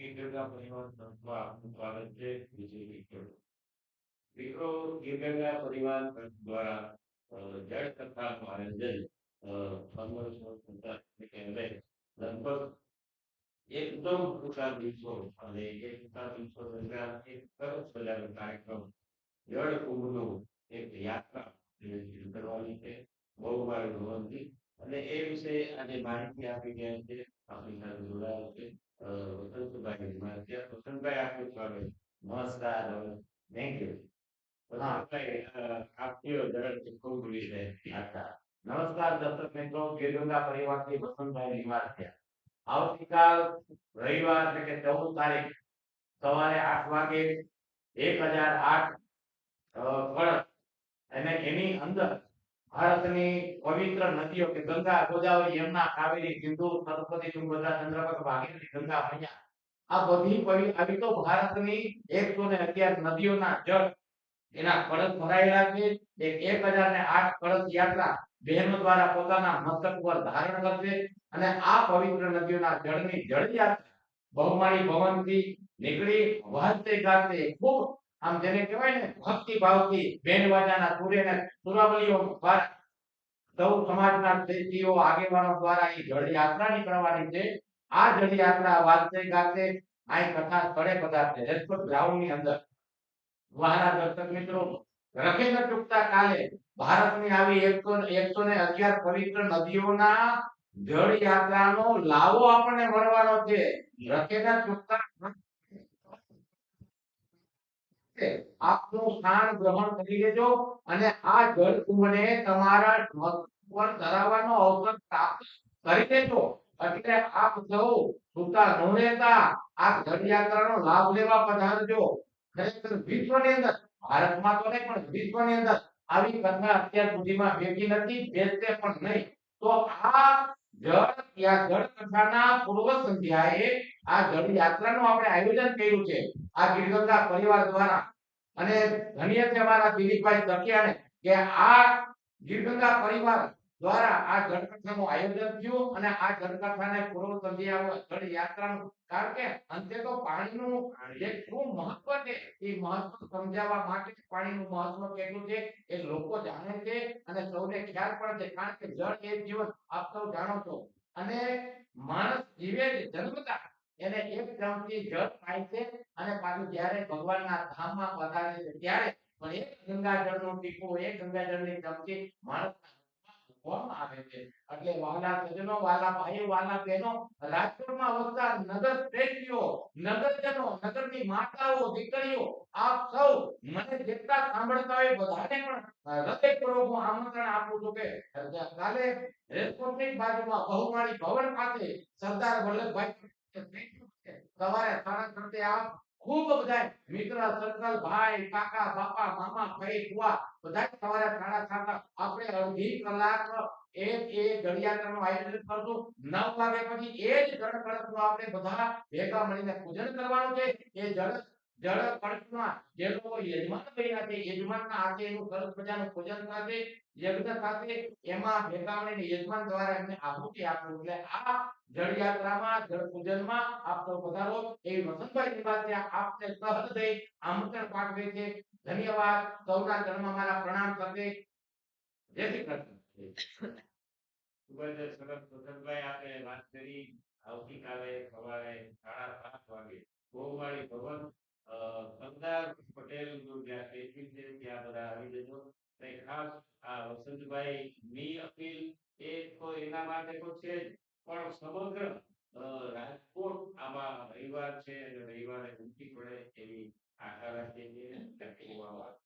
ગીરગંગા પરિવાર સંસ્થા આપનું સ્વાગત છે વિજય મિત્રો મિત્રો ગીરગંગા પરિવાર સંઘ દ્વારા અ, જળ કથાનું આયોજન અ, પંદરસો સત્તાવીસ કે હવે લગભગ એકદમ ટૂંકા દિવસો અને એ ટૂંકા દિવસો દરમિયાન એક સરસ મજાનો કાર્યક્રમ જળ કુંભનું એક યાત્રા એ શરૂ કરવાની છે બહુ મારી ભવનથી અને એ વિશે આજે માહિતી આપી ગયા છે. આપણી સાથે જોડાયેલ છે વસંતભાઈ માધ્ય વસંતભાઈ, આપનું સ્વાગત. નમસ્કાર થેન્ક યુ વસંતભાઈ આપનો ઝડપથી ખૂબ વિશે અચ્છા નમસ્કાર રવિવાર કે ચૌદ તારીખ, સવારે આઠ વાગે એક હજાર આઠ કળશ અને એની અંદર ભારતની પવિત્ર નદીઓ કે ગંગા, ગોદાવરી, યમુના, કાવેરી, સિંધુ, સરસ્વતી તુંગભદ્રા ચંદ્રપક ભાગીરથી ગંગા મૈયા આ બધી પવિત્ર આવી તો ભારતની એકસો ને અગિયાર નદીઓના જળ એના કળશ ભરાયેલા છે. એક એક હજાર ને આઠ કળશ યાત્રા બહેનો દ્વારા પોતાના મસ્તક પર ધારણ કરશે અને આ પવિત્ર નદીઓના જળની જળ યાત્રા બહુમાળી ભવનથી નીકળી વાજતે ગાજતે ખૂબ આમ જેને કહેવાય ને ભક્તિ ભાવથી બેન વાજાના સુરે સુરાવલીઓ સૌ સમાજના શ્રેષ્ઠીઓ, આગેવાનો દ્વારા એ જળ યાત્રા નીકળવાની છે. આ જળ યાત્રા વાજતે ગાતે અહીં કથા સ્થળે પધારશે. રાજકોટ ગ્રાઉન્ડની અંદર. વહાલા દર્શક મિત્રો રખે ચૂકતા કાલે ભારતની આવી એકસો એકસો ને અગિયાર પવિત્ર નદીઓના જળ યાત્રાનો લાવો આપણને મળવાનો છે. રખે ચૂકતા આપનું સ્થાન ગ્રહણ કરી લેજો અને આ જળ કુંભને તમારા પર ધરાવવાનો અવસર પ્રાપ્ત કરી લેજો. એટલે આપ સૌ સુતા ન રહેતા આ જળ યાત્રાનો લાભ લેવા પધારજો. ખરેખર વિશ્વની અંદર, ભારતમાં તો નહીં, પણ વિશ્વની અંદર આવી કથા અત્યાર સુધીમાં વેચી નથી બેસશે પણ નહીં. તો આ જળ યા જળ કથાના પૂર્વ સંધ્યાએ આ જળ યાત્રાનું આપણે આયોજન કર્યું છે. આ ગીરગંગા પરિવાર દ્વારા અને ધન્ય છે અમારા દિલીપભાઈ તકિયાને કે આ ગીરગંગા પરિવાર દ્વારા આ જળકથાનું આયોજન થયું અને આ જળકથાને પૂર્વ સંધ્યા જળ યાત્રાનું. કારણ કે અંતે તો પાણીનું જે શું મહત્વ છે, એ મહત્વ સમજાવવા માટે પાણીનું મહત્વ કેટલું છે, એ લોકો જાણે છે અને સૌને ખ્યાલ પણ છે. કારણ કે જળ એ જીવન, આપ સૌ જાણો છો. અને માણસ જીવે જન્મતા એક જળ થાય છે અને પાછું જ્યારે ભગવાનના ધામમાં પધારે છે ત્યારે પણ એક ગંગાજળનું ટીપો, એક ગંગાજળની ચમચી માણસના મૂકવામાં આમંત્રણ આપું છું કે કાલે રેસકોટની બાજુમાં બહુમાળી ભવન ખાતે સરદાર વલ્લભભાઈ સાડા બાપા, મામા, ભાઈ કુવા બધા સવારે સાડા સાત આપણે કલાક એક એ ઘડિયાળનું આયોજન કરશું. નવ વાગે પછી એ જ જળ આપણે બધા ભેગા મળીને પૂજન કરવાનું છે. એ જળ જળ કળશમાં જે લોકો યજમાન બન્યા છે, યજમાનના હાથે એનું સરસ પ્રજાનું પૂજન છે. ધન્યવાદ. સૌના જન્મ મારા પ્રણામ સાથે જય શ્રી કૃષ્ણ. વાત કરી. આવતીકાલે સવારે સાડા સાત વાગે ગોવાળી ભવન સરદાર પટેલનું જ્યાં સ્ટેચ્યુ છે ત્યાં બધા આવી જજો. અને ખાસ આ વસંતભાઈ ની અપીલ એ તો એના માટે તો છે જ. પણ સમગ્ર રાજકોટ આમાં રવિવાર છે અને રવિવારે ઉમટી પડે એવી આશા રાખીએ છીએ. ધન્યવાદ.